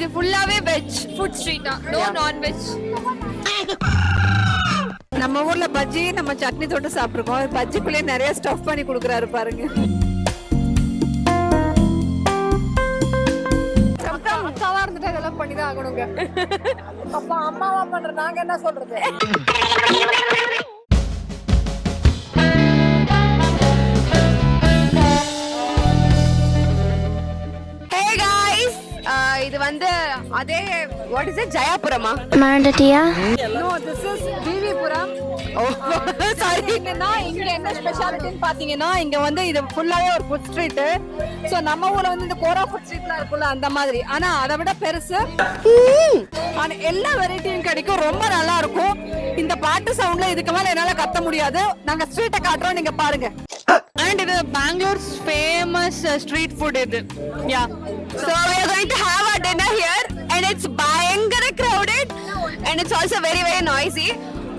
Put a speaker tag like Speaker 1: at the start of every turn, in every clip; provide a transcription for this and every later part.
Speaker 1: இது ஃபுல்லாவே veg food street தான். நோ நான் வெஜ்
Speaker 2: நம்ம ஊர்ல பஜ்ஜி நம்ம சட்னி தொட்டு சாப்பிட்டுருக்கோம். பஜ்ஜிக்குள்ளேயே நிறைய ஸ்டஃப் பண்ணி கொடுக்குறாரு பாருங்க.
Speaker 1: அக்கா அக்காவா இருந்துட்டு இதெல்லாம் பண்ணி தான் ஆகணுங்க.
Speaker 2: அப்ப அம்மாவா பண்ற நாங்க என்ன சொல்றது?
Speaker 1: வந்து அதே வாட் இஸ் இட் ஜெயாபுரமா?
Speaker 3: மறந்துட்டியா?
Speaker 2: No this is
Speaker 1: VV Puram
Speaker 2: oh sorry இங்கன்னா இங்க என்ன ஸ்பெஷாலிட்டின்னு பாத்தீங்கன்னா இங்க வந்து இது ஃபுல்லாவே ஒரு ஃபுட் ஸ்ட்ரீட் சோ நம்ம ஊர்ல வந்து இந்த கோரா ஃபுட் ஸ்ட்ரீட்லாம் இருக்குல்ல அந்த மாதிரி. ஆனா அதை விட பெருசு. ஆனா எல்லா வெரைட்டியும் கிடைக்கும். ரொம்ப நல்லா இருக்கும். இந்த பாட்டு சவுண்ட்ல இதுக்கு மேல என்னால கத்த முடியாது. நாங்க ஸ்ட்ரீட்டை காட்டுறோம் நீங்க பாருங்க.
Speaker 1: அண்ட் இது பெங்களூர் ஃபேமஸ் ஸ்ட்ரீட் ஃபுட் இது. Yeah so we are going to have our dinner here and it's பயங்கர crowded and it's also very very noisy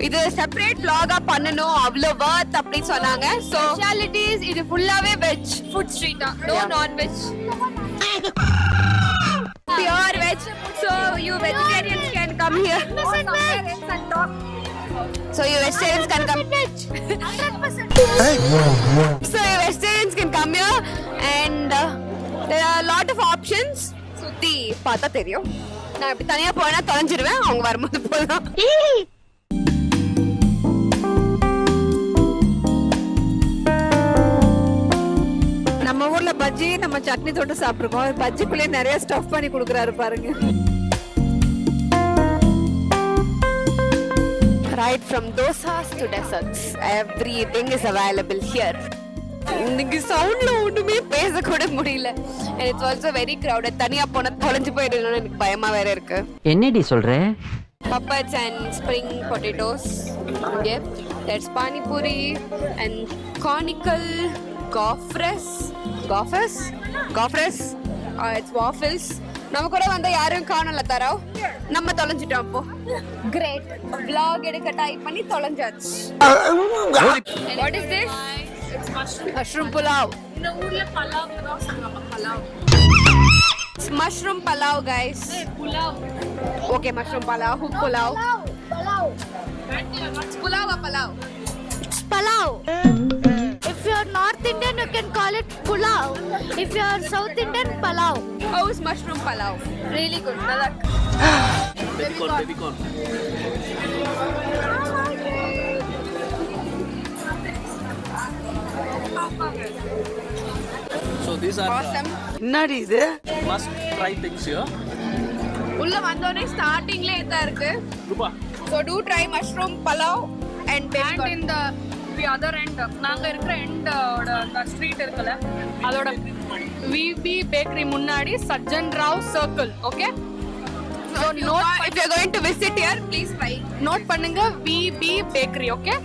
Speaker 1: இது செப்பரேட் vlog-ஆ பண்ணனும் அவ்வளோ வர்த் அப்படின்னு சொன்னாங்க ஸோ ஸ்பெஷாலிட்டிஸ் இது ஃபுல்லாவே வெஜ் ஃபுட் ஸ்ட்ரீட் தான் no non veg pure veg so you vegetarians can come here So you vegetarians can come. so you vegetarians can come here and uh, there are lot of options சுத்தி பார்த்தா தெரியும். நான் இப்படி தனியா போனா தொலைஞ்சிருவேன். அவங்க வரும்போது போதும்
Speaker 2: நம்ம ஊர்ல பஜ்ஜி நம்ம சட்னி தொட்டு சாப்பிட்டுருக்கோம். பஜ்ஜிக்குள்ளேயே நிறைய ஸ்டஃப் பண்ணி கொடுக்குறாரு பாருங்க.
Speaker 1: Right from dosas to desserts everything is available here. இன்னைக்கு சவுண்ட்ல ஒண்ணுமே பேச கூட முடியல and it's also very crowded தனியா போனா தொலைஞ்சு போயிடுன்னு எனக்கு பயமா வேற இருக்கு
Speaker 4: என்னடி சொல்ற
Speaker 1: spring potatoes. Yep, that's pani puri and conical gofres. Gofres? Gofres? Uh, it's waffles. நம்ம கூட வந்த யாரும் காணல தரோம் நம்ம தொலைஞ்சிட்டோம் அப்போ கிரேட் vlog எடுக்க டைப் பண்ணி தொலைஞ்சாச்சு what is this mushroom pulao இந்த ஊர்ல pulao pulao mushroom pulao guys pulao okay mushroom pulao pulao புலாவா pulao
Speaker 3: Palau. If you are North Indian, you can call it pulao. If you are South Indian, palau.
Speaker 1: How is mushroom palav? Really good. நல்லா இருக்கு. Baby corn.
Speaker 5: So these are
Speaker 1: Awesome.
Speaker 2: என்னடி இது?
Speaker 5: Must try things here.
Speaker 1: உள்ள வந்தோடனே ஸ்டார்டிங்ல இதான் இருக்கு.
Speaker 5: Rupa,
Speaker 1: so do try mushroom pulao and baby
Speaker 6: and இந்த தி அதர் எண்ட் நாங்க இருக்கிற எண்டோட அந்த ஸ்ட்ரீட் இருக்குல்ல அதோட விபி பேக்கரி முன்னாடி Sajjan Rao circle okay
Speaker 1: so note if you going to visit here please try
Speaker 6: note பண்ணுங்க விபி பேக்கரி ஓகே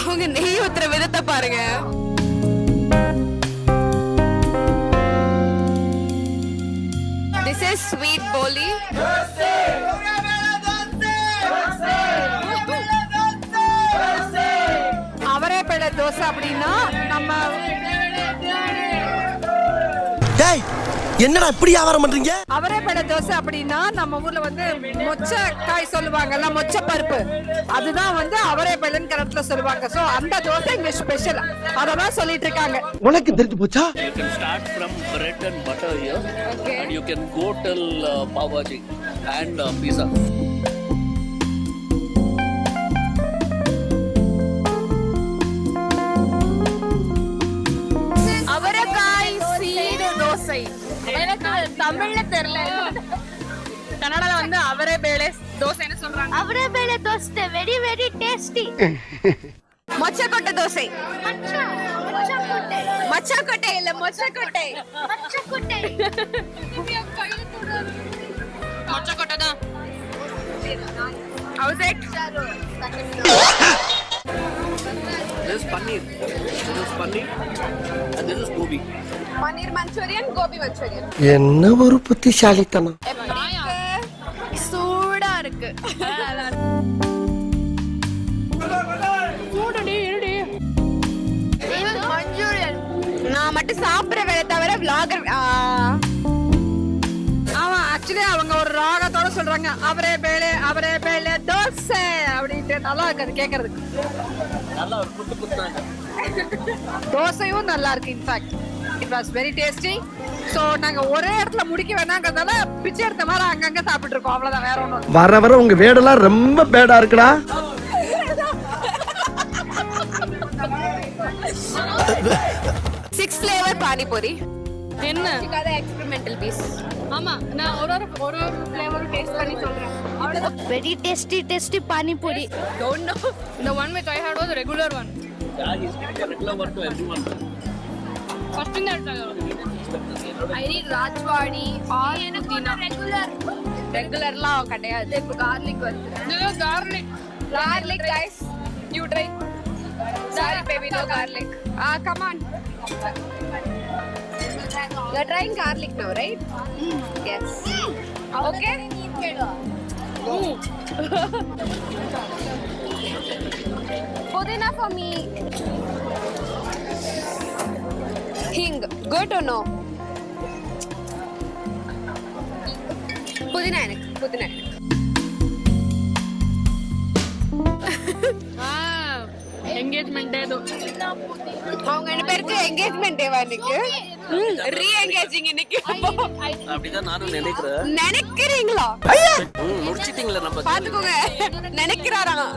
Speaker 1: அவங்க நெய் ஊத்துற விதத்தை பாருங்க. திஸ் இஸ் ஸ்வீட் போலி
Speaker 2: அவரே பேட தோசை அப்படின்னா நம்ம
Speaker 7: என்னடா இப்படி வியாபாரம் பண்றீங்க?
Speaker 2: அவரே பேட தோசை அப்படின்னா நம்ம ஊர்ல வந்து மொச்சை காய் சொல்லுவாங்கல்ல மொச்சை பருப்பு அதுதான் வந்து அவரே பேலன் கரத்துல சொல்லுவாங்க. சோ அந்த தோசை இங்க ஸ்பெஷல் அததான் சொல்லிட்டு இருக்காங்க.
Speaker 7: உனக்கு தெரிஞ்சு போச்சா?
Speaker 5: You can start from bread and butter here, and you can go till uh, pav bhaji and uh, pizza.
Speaker 6: எனக்கு தமிழ்ல தெரியல. கன்னடால வந்து அவரே பேளே தோசைன்னு சொல்றாங்க?
Speaker 3: Avre bele doste, very very tasty.
Speaker 1: மொச்சக்கொட்டை dosa. மொச்சக்கொட்டை. இல்ல மொச்சக்கொட்டை.
Speaker 3: kote.
Speaker 6: மொச்சக்கொட்டை தான்.
Speaker 5: House is paneer. This is paneer, and this is gobi.
Speaker 1: Paneer Manchurian gobi Manchurian
Speaker 7: என்ன ஒரு புத்திசாலித்தனம்.
Speaker 1: சூடா இருக்கு. மஞ்சூரியன் நான் மட்டும் சாப்பிடுற வேலை தவிர ஆ. ஆமா
Speaker 2: ஆக்சுவலி அவங்க ஒரு ராகத்தோட சொல்றாங்க. அவரே பேலே அவரே பேலே தோசை. அப்படின்ட்டு நல்லா இருக்கு அது கேட்கறதுக்கு
Speaker 5: நல்லா ஒரு குத்து குத்துனாங்க
Speaker 2: தோசையும் நல்லா இருக்கு in fact it was very tasty so நாங்க ஒரே இடத்துல முடிக்க வேணாங்கிறதால பிச்சை எடுத்த மாதிரி அங்கங்க சாப்பிட்டு இருக்கோம் அவ்வளவுதான் வேற ஒன்றும்
Speaker 7: வர வர உங்க வேடெல்லாம் ரொம்ப பேடா இருக்குடா.
Speaker 1: சிக்ஸ் ஃப்ளேவர் பானிபூரி
Speaker 6: என்ன
Speaker 1: எக்ஸ்பெரிமெண்டல் பீஸ்
Speaker 6: ஆமா நான் ஒரு ஒரு ஒரு ஒரு ஃப்ளேவர் டேஸ்ட் பண்ணி சொல்றேன் அவ்வளவுதான்
Speaker 3: Very tasty, tasty pani puri.
Speaker 6: Don't know the one which i had was a regular one
Speaker 5: Yeah, he's giving a regular work to everyone.
Speaker 6: first thing that i need rajwadi or pudeena
Speaker 1: regular ரெகுலர்லாம் கிடையாது இப்போ garlic வருது
Speaker 6: this is garlic
Speaker 1: garlic guys you try sorry baby no garlic ah come on you're trying garlic now right yes okay pudina for me hing good or no புதினா எனக்கு புதினா எனக்கு
Speaker 6: ah engagement day though
Speaker 1: அவங்க ரெண்டு பேருக்கு engagement டேவா இன்னைக்கு ரீ engaging இன்னைக்கு.
Speaker 5: அப்படிதான் நானும் நினைக்கிறேன்.
Speaker 1: நினைக்கிறீங்களா?
Speaker 5: ம், முடிச்சிட்டீங்களா நம்ம
Speaker 1: பாத்துக்கோங்க நினைக்கிறாராம்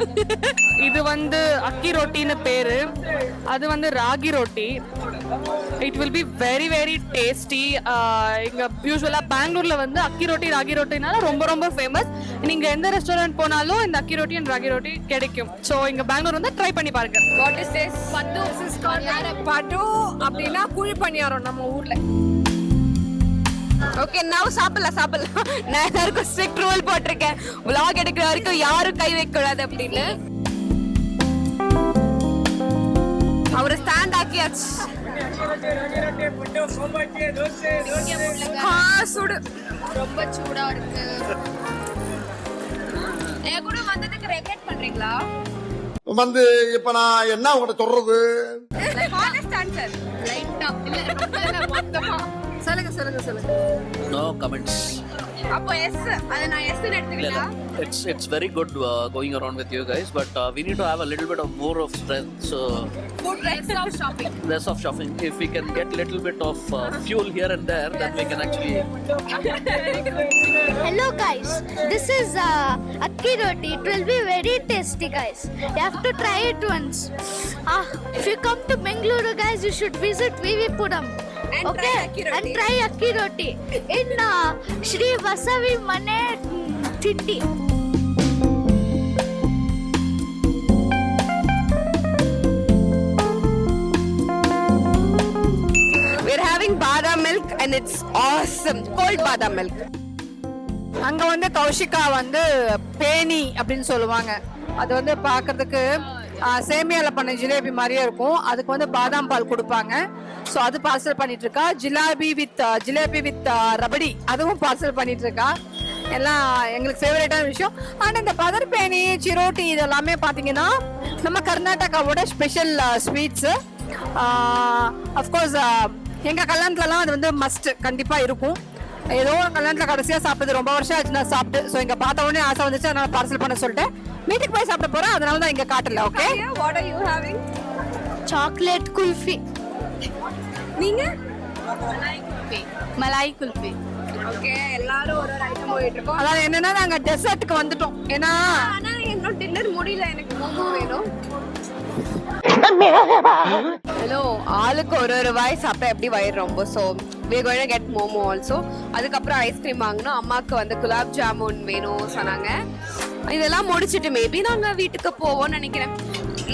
Speaker 6: இது வந்து அக்கி ரொட்டின்னு பேரு. அது வந்து ராகி ரொட்டி. It will be very very tasty இங்க யூஸ்வலா பெங்களூர்ல வந்து அக்கி ரொட்டி ராகி ரொட்டினால ரொம்ப ரொம்ப ஃபேமஸ் நீங்க எந்த ரெஸ்டாரண்ட் போனாலும் இந்த அக்கி ரொட்டி அண்ட் ராகி ரொட்டி கிடைக்கும். ஸோ இங்க பெங்களூர் வந்து ட்ரை பண்ணி பாருங்க.
Speaker 1: வாட் இஸ் திஸ் பட்டு
Speaker 2: படு அப்படின்னா குழி பணியாரம் நம்ம ஊர்ல.
Speaker 1: ஓகே நான் சாப்பிடலாம் சாப்பிடலாம். நான் எல்லாருக்கும் ஸ்ட்ரிக்ட் ரூல் போட்டிருக்கேன். Vlog எடுக்கிற வரைக்கும் யாரும் கை வைக்க கூடாது அப்படின்னு. அவரு ஸ்டாண்ட் ஆக்கியாச்சு. சுடு. ரொம்ப சூடா இருக்கு. என் கூட வந்ததுக்கு ரெக்ரெட் பண்றீங்களா?
Speaker 7: வந்து இப்ப நான் என்ன உங்கள்கிட்ட சொல்றது?
Speaker 2: சொல்லுங்க சொல்லுங்க சொல்லுங்க
Speaker 5: நோ கமெண்ட்ஸ்
Speaker 1: அப்போ எஸ் அதை நான் எஸ் எடுத்துக்கிட்டா
Speaker 5: it's it's very good uh, going around with you guys but uh, we need to have a little bit of more of strength so
Speaker 1: food rest of shopping
Speaker 5: less of shopping if we can get little bit of uh, fuel here and there then we can actually
Speaker 3: Hello guys, this is uh, akki roti. It will be very tasty, guys. You have to try it once. Ah, if you come to Bengaluru, guys, you should visit VV Puram.
Speaker 1: Roti
Speaker 3: in uh, Sri Vasavi Mane mm, Tindi.
Speaker 1: we're having badam milk and it's awesome cold badam milk
Speaker 2: அங்க வந்து கௌஷிகா வந்து பேணி அப்படின்னு சொல்லுவாங்க அது வந்து பார்க்கிறதுக்கு சேமியாவில் சேமியால பண்ண ஜிலேபி மாதிரியே இருக்கும். அதுக்கு வந்து பாதாம் பால் கொடுப்பாங்க. ஸோ அது பார்சல் பண்ணிட்டு இருக்கா ஜிலாபி வித் ஜிலேபி வித் ரபடி. அதுவும் பார்சல் பண்ணிட்டு இருக்கா எல்லாம் எங்களுக்கு ஃபேவரட்டான விஷயம். ஆனால் இந்த பதர் பேணி சிரோட்டி இதெல்லாமே பார்த்தீங்கன்னா நம்ம கர்நாடகாவோட ஸ்பெஷல் ஸ்வீட்ஸு அஃப்கோர்ஸ் எங்கள் கல்யாணத்துலலாம் அது வந்து மஸ்ட் கண்டிப்பாக இருக்கும். ஏதோ ஒரு கடைசியாக கடைசியா சாப்பிட்டது. ரொம்ப வருஷம் ஆச்சு நான் சாப்பிட்டு. ஸோ இங்கே பார்த்த உடனே ஆசை வந்துச்சு. அதனால் பார்சல் பண்ண சொல்லிட்டேன். வீட்டுக்கு போய் சாப்பிட போறேன் அதனால தான் இங்க காட்டல okay
Speaker 1: what are you having?
Speaker 3: Chocolate kulfi.
Speaker 1: நீங்க?
Speaker 3: Malai kulfi.
Speaker 1: ஓகே எல்லாரும் ஒரு ஒரு ஐட்டம் போயிட்டு இருக்கோம்
Speaker 2: அதாவது என்னன்னா நாங்க டெசர்ட்டுக்கு வந்துட்டோம். ஏன்னா
Speaker 1: ஆனா இன்னும் டின்னர் முடியல. எனக்கு மோமோ வேணும். ஹலோ ஆளுக்கு ஒரு ஒரு வாய் சாப்பிட்டா எப்படி வயிறு ரொம்ப so we get momo also அதுக்கப்புறம் ஐஸ்கிரீம் வாங்கணும். அம்மாவுக்கு வந்து குலாப் ஜாமுன் வேணும் சொன்னாங்க. இதெல்லாம் முடிச்சிட்டு மேபி நாங்கள் வீட்டுக்கு போவோம்னு நினைக்கிறேன்.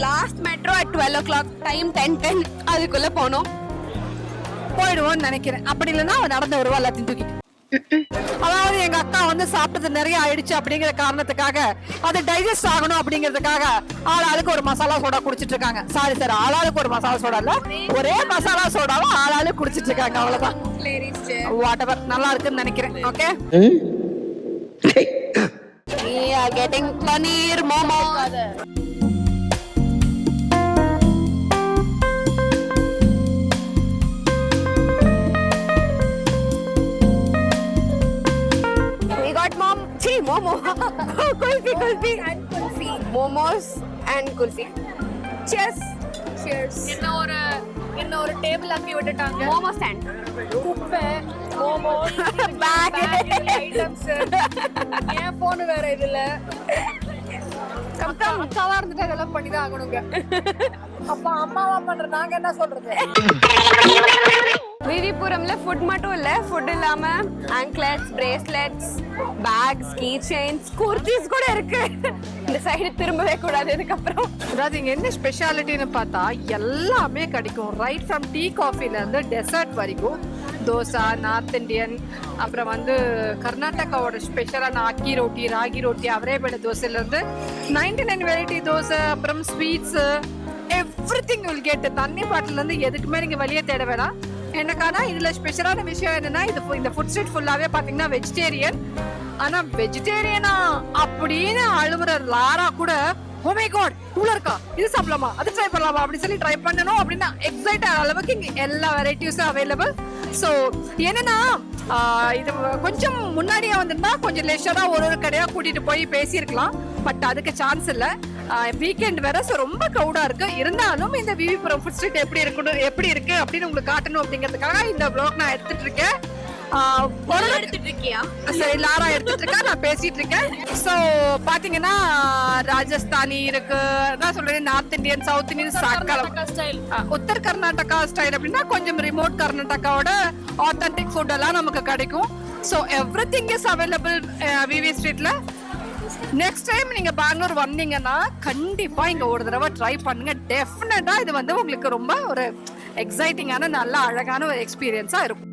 Speaker 1: Last metro at twelve o'clock time ten ten அதுக்குள்ளே போனோம்.
Speaker 2: போயிடுவோம்னு நினைக்கிறேன். அப்படி இல்லைன்னா நடந்து வருவா எல்லாத்தையும் தூக்கிட்டு. அதாவது எங்க அக்கா வந்து சாப்பிட்டது நிறைய ஆயிடுச்சு அப்படிங்கிற காரணத்துக்காக அது டைஜஸ்ட் ஆகணும் அப்படிங்கிறதுக்காக ஆள் ஆளுக்கு ஒரு மசாலா சோடா குடிச்சிட்டு இருக்காங்க. சாரி சார் ஆள் ஆளுக்கு ஒரு மசாலா சோடா இல்ல ஒரே மசாலா சோடாவும் ஆள் ஆளுக்கு குடிச்சிட்டு இருக்காங்க அவ்வளவுதான். வாட் எவர் நல்லா இருக்குன்னு நினைக்கிறேன் okay
Speaker 1: We are getting paneer momo. Momo kulfi kulfi and kulfi momos and kulfi cheers cheers
Speaker 6: என்ன ஒரு என்ன ஒரு டேபிள் ஆக்கி விட்டுட்டாங்க?
Speaker 1: மோமோ ஸ்டாண்ட்
Speaker 6: குப்பை மோமோ
Speaker 1: பேக்
Speaker 6: ஐட்டம்ஸ் என் போன் வேற இதுல? அக்கா அக்காவா இருந்துட்டு அதெல்லாம் பண்ணிதான் ஆகணுங்க. அப்ப அம்மாவா பண்ற நாங்க என்ன சொல்றது?
Speaker 1: விவிபுரம்ல ஃபுட் மட்டும் இல்ல ஃபுட் இல்லாம anklets bracelets bags key chains kurtis கூட இருக்கு. இந்த சைடு திரும்பவே கூடாது இதுக்கப்புறம்.
Speaker 2: அதாவது இங்க என்ன ஸ்பெஷாலிட்டின்னு பார்த்தா எல்லாமே கிடைக்கும். ரைட் ஃப்ரம் டீ காஃபில இருந்து டெசர்ட் வரைக்கும். தோசை நார்த் இந்தியன் அப்புறம் வந்து கர்நாடகாவோட ஸ்பெஷலான அக்கி ரொட்டி ராகி ரொட்டி அவரேபேட தோசையில தோசையிலேருந்து நைன்டி நைன் வெரைட்டி தோசை அப்புறம் sweets everything will get தண்ணி பாட்டிலேருந்து எதுக்குமே நீங்கள் வெளியே தேட வேணாம். எனக்கான? இதுல ஸ்பெஷலான விஷயம் என்னன்னா இது இந்த ஃபுட் ஸ்ட்ரீட் ஃபுல்லாவே பாத்தீங்கன்னா வெஜிடேரியன் ஆனா வெஜிடேரியனா அப்படின்னு அழுவுற லாரா கூட ஹோமே காட் உள்ள இருக்கா? இது சாப்பிடலாமா? அது ட்ரை பண்ணலாமா? அப்படி சொல்லி ட்ரை பண்ணணும் அப்படின்னு எக்ஸைட் ஆகிற அளவுக்கு இங்க எல்லா வெரைட்டிஸும் அவைலபிள் ஸோ என்னன்னா இது கொஞ்சம் முன்னாடியே வந்திருந்தா கொஞ்சம் லெஷராக ஒரு ஒரு கடையாக கூட்டிட்டு போய் பேசியிருக்கலாம். பட் அதுக்கு சான்ஸ் இல்லை. வீக்கெண்ட் வேற ஸோ ரொம்ப க்ரௌடா இருக்கு. இருந்தாலும் இந்த விவிபுரம் ஃபுட் ஸ்ட்ரீட் எப்படி இருக்கணும் எப்படி இருக்கு அப்படின்னு உங்களுக்கு காட்டணும் அப்படிங்கிறதுக்காக இந்த ப்ளாக் நான் எடுத்துட்டு இருக்கேன். சரி லாரா எடுத்துட்டு இருக்கா? நான் பேசிட்டு இருக்கேன். சோ பாத்தீங்கன்னா ராஜஸ்தானி இருக்கு. நான் சொல்றேன் நார்த் இந்தியன் சவுத் இந்தியன் சக்கலம்
Speaker 6: ஸ்டைல்
Speaker 2: உத்தர் கர்நாடகா ஸ்டைல் அப்படின்னா கொஞ்சம் ரிமோட் கர்நாடகாவோட ஆத்தென்டிக் ஃபுட் எல்லாம் நமக்கு கிடைக்கும். So everything is available VV ஸ்ட்ரீட்ல நெக்ஸ்ட் டைம் நீங்க பெங்களூர் வந்தீங்கன்னா கண்டிப்பா இங்க ஒரு தடவை ட்ரை பண்ணுங்க. டெஃபினட்டா இது வந்து உங்களுக்கு ரொம்ப ஒரு எக்ஸைட்டிங்கான நல்ல அழகான ஒரு எக்ஸ்பீரியன்ஸா இருக்கும்.